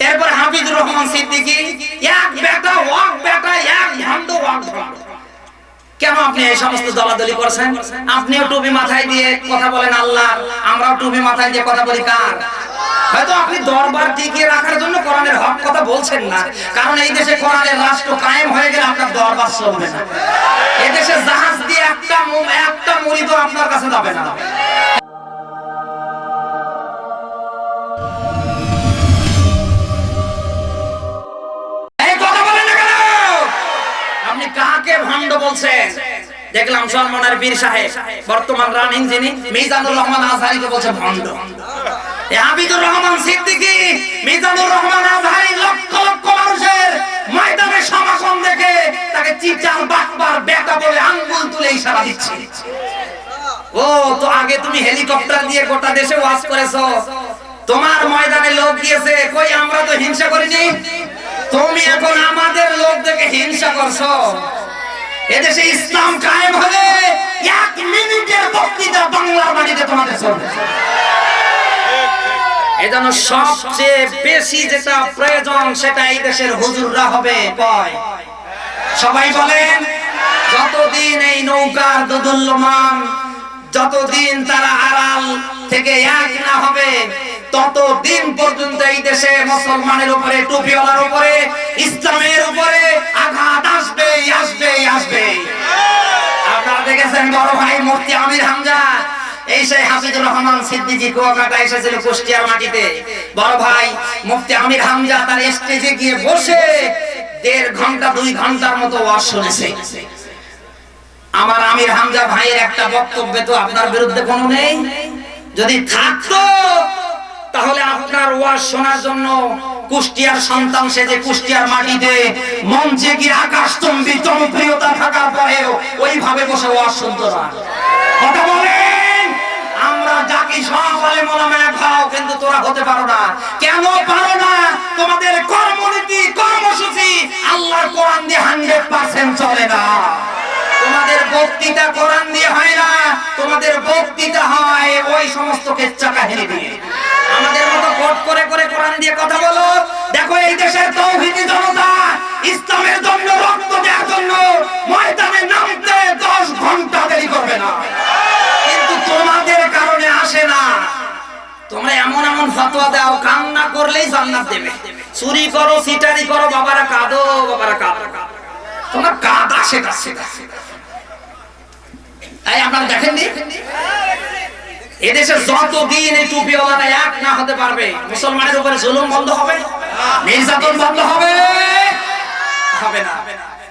এরপর হাফিজুর রহমান সিদ্দিকী, এক বেটা, ওয়াক বেটা, এক কেন আপনি এই সমস্ত দলাদলি করছেন? আপনিও টুপি মাথায় দিয়ে কথা বলেন আল্লাহ আমরাও টুপি মাথায় দিয়ে কথা বলি কার? হয়তো আপনি দরবার টিকিয়ে রাখার জন্য কোরআনের হক কথা বলছেন না। কারণ এই দেশে কোরআনের রাষ্ট্র কায়েম হয়ে গেলে আপনার দরবার চলবে না। এই দেশে জাহাজ দিয়ে একটা একটা আপনার কাছে যাবে না। কাকে বলছেন? দেখলাম সলমনের বীর সাহেব, বর্তমান রানিং যিনি মিজানুর রহমান আজহারিকে বলছে ভণ্ড। আবিদুর রহমান সিদ্দিকী, মিজানুর রহমান আজহারি, লক্ষ লক্ষ মানুষের ময়দানে সমাগম দেখে তাকে চিচার বাটবার বেটা বলে আঙ্গুল তুলে ইশারা দিচ্ছে। ও, তো আগে তুমি হেলিকপ্টার দিয়ে গোটা দেশে ওয়াজ করেছ। তোমার ময়দানে লোক গিয়েছে, কই আমরা তো হিংসা করিনি? তুমি এখন আমাদের লোক দেখে হিংসা করছ। এদেশে ইসলাম কায়েম হলে এক মিনিটের বক্তৃতা বাংলার মাটিতে তোমাদের চলবে। এজন্য সবচেয়ে বেশি যেটা প্রয়োজন সেটা এই দেশের হুজুররা হবে সবাই বলেন, যতদিন এই নৌকার দোদুল্যমান, যতদিন তারা আড়াল থেকে এক না হবে, ততদিন পর্যন্ত এই দেশে মুসলমানের উপরে, টুপিওয়ালার উপরে, ইসলামের উপরে আঘাত আসবে আসবে আসবে আপনারা দেখেছেন বড় ভাই মুফতি আমির হামজা এই সেই হাফিজুর রহমান সিদ্দিকী কুয়াকাটা এসেছিল কুষ্টিয়ার মাটিতে। বড় ভাই মুফতি আমির হামজা তার স্টেজে গিয়ে বসে দেড় ঘণ্টা, দুই ঘণ্টার মতো ওয়াজ শুনেছে। আমার আমির হামজা ভাইয়ের একটা তো আপনার বিরুদ্ধে কোনো নেই। যদি থাকতো, তাহলে আপনার ওয়াজ শোনার জন্য কুষ্টিয়ার সন্তান সেজে কুষ্টিয়ার মাটিতে মঞ্চে গিয়ে আকাশচম্বী জনপ্রিয়তা থাকার পরেও ওইভাবে বসে ওয়াজ শুনতো না। কথা না। তোমাদের কর্মনীতি, কর্মসূচি আল্লাহর কোরআন দিয়ে হান্ড্রেড পার্সেন্ট চলে না। তোমাদের বক্তৃতা কোরআন দিয়ে হয় না। তোমাদের বক্তৃতা হয় ওই সমস্ত কেচ্চা কাহিনী আমাদের মতো কোট করে করে কোরআন দিয়ে কথা বলো। দেখো, এই দেশের তৌহিদি জনতা ইসলামের জন্য রক্ত দেওয়ার জন্য ময়দানে তোমরা এমন এমন ফতোয়া দাও, কান্না করলেই জান্নাত দেবে। চুরি করো সিটারি করো, বাবারা কাঁদো বাবারা কাঁদো। তোমরা কাঁদা, সেটা সেটা তাই আপনারা দেখেননি? এদেশে যতদিন এই টুপিওয়ালারা এক না হতে পারবে, মুসলমানের উপরে জুলুম বন্ধ হবে, নির্যাতন বন্ধ হবে হবে না।